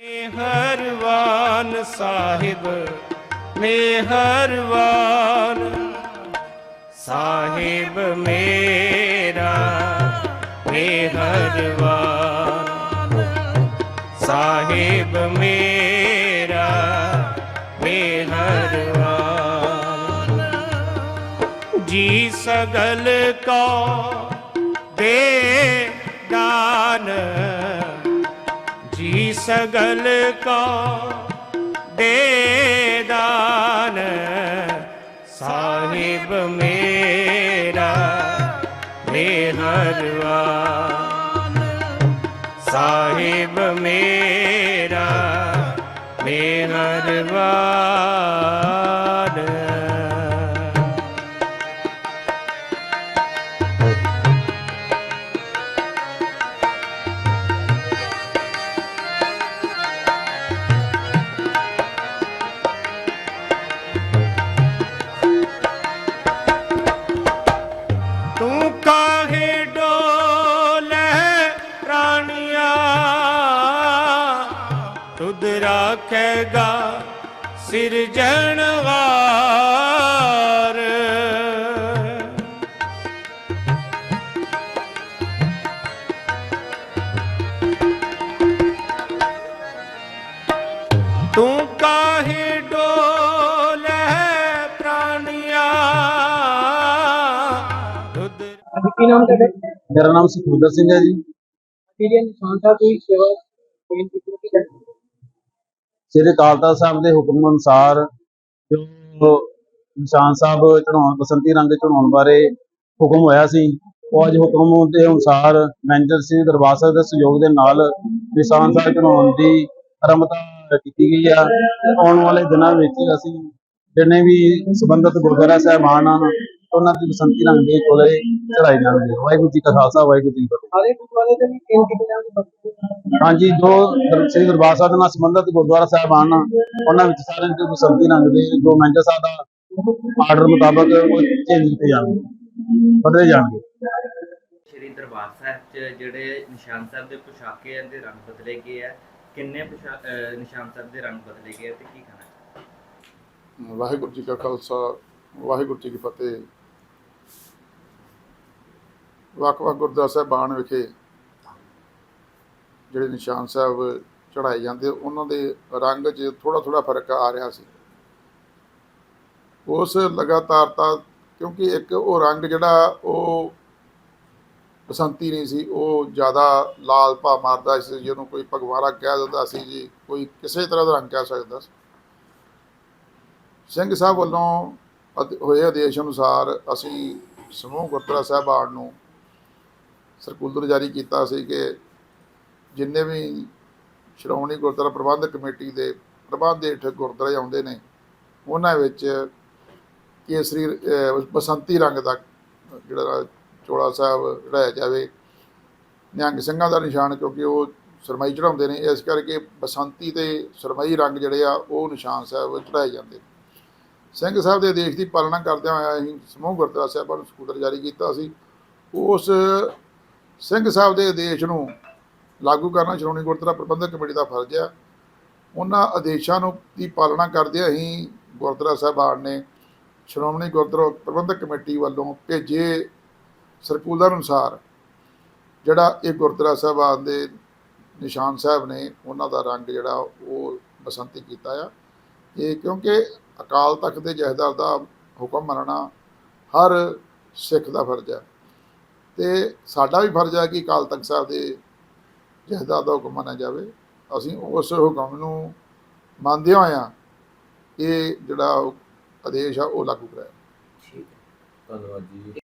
ਮਿਹਰਵਾਨ ਸਾਹਿਬ ਮੇਹਰਵਾਨ ਸਾਹਿਬ ਮੇਰਾ ਮਿਹਰਵਾਨ ਸਾਹਿਬ ਮੇਰਾ ਮੇਹਰਵਾਨ ਜੀ ਸਗਲ ਕੋ ਦੇ ਦਾਨ ਸਗਲ ਕੋ ਦੇ ਦਾਨ ਸਾਹਿਬ ਮੇਰਾ ਮਿਹਰਵਾਨ ਸਾਹਿਬ ਮੇਰਾ ਮਿਹਰਬਾਨ ਤੁਧ ਰਾਖੇਗਾ ਸਿਰਜਣਵਾਰ ਤੂੰ ਕਾਹੇ ਡੋਲੇ ਪ੍ਰਾਣੀਆਂ ਤੁਧ ਹਾਂਜੀ ਕੀ ਨਾਮ ਤੁਹਾਡਾ ਮੇਰਾ ਨਾਮ ਸੁਖਵਿੰਦਰ ਸਿੰਘ ਹੈ ਜੀ ਪੀਡੀਐਨ ਨਿਸ਼ਾਨ ਸਾਹਿਬ ਦੀ ਸੇਵਾ ਦੇਣ ਦੀ ਕੀਤੀ ਜਾਂਦੀ ਹੈ ਸ੍ਰੀ ਅਕਾਲ ਸਾਹਿਬ ਦੇ ਹੁਕਮ ਅਨੁਸਾਰ ਜੋ ਨਿਸ਼ਾਨ ਸਾਹਿਬ ਚੜਾਉਣ ਬਸੰਤੀ ਰੰਗ ਚੜਾਉਣ ਬਾਰੇ ਹੁਕਮ ਹੋਇਆ ਸੀ, ਉਹ ਅੱਜ ਹੁਕਮ ਦੇ ਅਨੁਸਾਰ ਮੈਨੇਜਰ ਸਿੰਘ ਦਰਬਾਰ ਸਾਹਿਬ ਦੇ ਸਹਿਯੋਗ ਦੇ ਨਾਲ ਨਿਸ਼ਾਨ ਸਾਹਿਬ ਚੜਾਉਣ ਦੀ ਆਰੰਭਤਾ ਕੀਤੀ ਗਈ ਆ। ਆਉਣ ਵਾਲੇ ਦਿਨਾਂ ਵਿੱਚ ਅਸੀਂ ਜਿੰਨੇ ਵੀ ਸੰਬੰਧਿਤ ਗੁਰਦੁਆਰਾ ਸਾਹਿਬਾਨ ਉਹਨਾਂ ਦੀ ਬਸੰਤੀ ਰੰਗ ਦੇ ਚੋਲੇ ਚੜਾਏ ਜਾਣਗੇ ਵਾਹਿਗੁਰੂ ਜੀ ਕਾ ਖਾਲਸਾ ਵਾਹਿਗੁਰੂ ਜੀ ਕੀ ਫਤਿਹ। ਸਾਰੇ ਗੁਰਦੁਆਰੇ ਦੇ ਵੀ ਤਿੰਨ ਕੀਤੀ ਜਾਂਦੀ ਹੈ ਹਾਂਜੀ ਜੋ ਸ੍ਰੀ ਦਰਬਾਰ ਸਾਹਿਬ ਨਾਲ ਸੰਬੰਧਿਤ ਗੁਰਦੁਆਰਾ ਸਾਹਿਬਾਨ ਆ, ਉਹਨਾਂ ਵਿੱਚ ਸਾਰਿਆਂ ਦੇ ਬਸੰਤੀ ਰੰਗ ਦੇ ਜੋ ਮੈਨੇਜਰ ਸਾਹਿਬ ਦਾ ਆਰਡਰ ਮੁਤਾਬਕ ਉਹ ਚੇਂਜ ਕੀਤੇ ਜਾਣਗੇ। ਬਦਲੇ ਜਾਣਗੇ। ਸ਼੍ਰੀ ਦਰਬਾਰ ਸਾਹਿਬ 'ਚ ਜਿਹੜੇ ਨਿਸ਼ਾਨ ਸਾਹਿਬ ਦੇ ਪੁਸ਼ਾਕੇ ਦੇ ਰੰਗ ਬਦਲੇ ਗਏ ਆ। ਕਿੰਨੇ ਨਿਸ਼ਾਨ ਸਾਹਿਬ ਦੇ ਰੰਗ ਬਦਲੇ ਗਏ ਆ ਤੇ ਕੀ ਕਹਿਣਾ? ਵਾਹਿਗੁਰੂ ਜੀ ਕਾ ਖਾਲਸਾ ਵਾਹਿਗੁਰੂ ਜੀ ਕੀ ਫਤਿਹ। ਵੱਖ-ਵੱਖ ਗੁਰਦੁਆਰਾ ਸਾਹਿਬਾਨ ਵਿਖੇ ਜਿਹੜੇ ਨਿਸ਼ਾਨ ਸਾਹਿਬ ਚੜਾਏ ਜਾਂਦੇ, ਉਹਨਾਂ ਦੇ ਰੰਗ 'ਚ ਥੋੜਾ ਥੋੜਾ ਫ਼ਰਕ ਆ ਰਿਹਾ ਸੀ। ਉਸ ਲਗਾਤਾਰਤਾ ਕਿਉਂਕਿ ਇੱਕ ਉਹ ਰੰਗ ਜਿਹੜਾ ਉਹ ਬਸੰਤੀ ਨਹੀਂ ਸੀ, ਉਹ ਜ਼ਿਆਦਾ ਲਾਲ ਭਾ ਮਾਰਦਾ ਸੀ, ਜਿਹਨੂੰ ਕੋਈ ਭਗਵਾਰਾ ਕਹਿ ਦਿੰਦਾ ਸੀ ਜੀ, ਕੋਈ ਕਿਸੇ ਤਰ੍ਹਾਂ ਦਾ ਰੰਗ ਕਹਿ ਸਕਦਾ ਸੀ। ਸਿੰਘ ਸਾਹਿਬ ਵੱਲੋਂ ਅਦ- ਹੋਏ ਆਦੇਸ਼ ਅਨੁਸਾਰ ਅਸੀਂ ਸਮੂਹ ਗੁਰਦੁਆਰਾ ਸਾਹਿਬਾਨ ਨੂੰ ਸਰਕੂਲਰ ਜਾਰੀ ਕੀਤਾ ਸੀ ਕਿ ਜਿੰਨੇ ਵੀ ਸ਼੍ਰੋਮਣੀ ਗੁਰਦੁਆਰਾ ਪ੍ਰਬੰਧਕ ਕਮੇਟੀ ਦੇ ਪ੍ਰਬੰਧ ਹੇਠ ਗੁਰਦੁਆਰੇ ਆਉਂਦੇ ਨੇ, ਉਹਨਾਂ ਵਿੱਚ ਕੇਸਰੀ ਬਸੰਤੀ ਰੰਗ ਦਾ ਜਿਹੜਾ ਚੋਲਾ ਸਾਹਿਬ ਚੜਾਇਆ ਜਾਵੇ, ਨਿਹੰਗ ਸਿੰਘਾਂ ਦਾ ਨਿਸ਼ਾਨ, ਕਿਉਂਕਿ ਉਹ ਸਰਮਾਈ ਚੜਾਉਂਦੇ ਨੇ, ਇਸ ਕਰਕੇ ਬਸੰਤੀ ਤੇ ਸਰਮਾਈ ਰੰਗ ਜਿਹੜੇ ਆ, ਉਹ ਨਿਸ਼ਾਨ ਸਾਹਿਬ ਚੜਾਏ ਜਾਂਦੇ ਨੇ। ਸਿੰਘ ਸਾਹਿਬ ਦੇ ਆਦੇਸ਼ ਦੀ ਪਾਲਣਾ ਕਰਦਿਆਂ ਹੋਇਆ ਅਸੀਂ ਸਮੂਹ ਗੁਰਦੁਆਰਾ ਸਾਹਿਬਾਂ ਨੂੰ ਸਕੂਟਰ ਜਾਰੀ ਕੀਤਾ ਸੀ। ਉਸ ਸਿੰਘ ਸਾਹਿਬ ਦੇ ਆਦੇਸ਼ ਨੂੰ ਲਾਗੂ ਕਰਨਾ ਸ਼੍ਰੋਮਣੀ ਗੁਰਦੁਆਰਾ ਪ੍ਰਬੰਧਕ ਕਮੇਟੀ ਦਾ ਫਰਜ਼ ਹੈ ਉਹਨਾਂ ਆਦੇਸ਼ਾਂ ਨੂੰ ਦੀ ਪਾਲਣਾ ਕਰਦੇ ਹੀ ਗੁਰਦੁਆਰਾ ਸਾਹਿਬਾਨ ਨੇ ਸ਼੍ਰੋਮਣੀ ਗੁਰਦੁਆਰਾ ਪ੍ਰਬੰਧਕ ਕਮੇਟੀ ਵੱਲੋਂ ਭੇਜੇ ਸਰਕੂਲਰ ਅਨੁਸਾਰ ਜਿਹੜਾ ਇਹ ਗੁਰਦੁਆਰਾ ਸਾਹਿਬਾਨ ਦੇ ਨਿਸ਼ਾਨ ਸਾਹਿਬ ਨੇ ਉਹਨਾਂ ਦਾ ਰੰਗ ਜਿਹੜਾ ਉਹ ਬਸੰਤੀ ਕੀਤਾ ਆ। ਇਹ ਕਿਉਂਕਿ ਅਕਾਲ ਤਖਤ ਦੇ ਜਹੇਦਾਰ ਦਾ ਹੁਕਮ ਮੰਨਣਾ ਹਰ ਸਿੱਖ ਦਾ ਫਰਜ਼ ਹੈ ਤੇ ਸਾਡਾ ਵੀ ਫਰਜ਼ ਹੈ ਕਿ ਅਕਾਲ ਤਖਤ ਸਾਹਿਬ ਦੇ ਜਹੇਦਾਰ ਦਾ ਹੁਕਮ ਮੰਨਿਆ ਜਾਵੇ। ਅਸੀਂ ਉਸ ਹੁਕਮ ਨੂੰ ਮੰਨਦੇ ਹੋਇਆਂ ਇਹ ਜਿਹੜਾ ਉਹ ਆਦੇਸ਼ ਆ, ਉਹ ਲਾਗੂ ਕਰਾਇਆ। ਠੀਕ ਧੰਨਵਾਦ ਜੀ।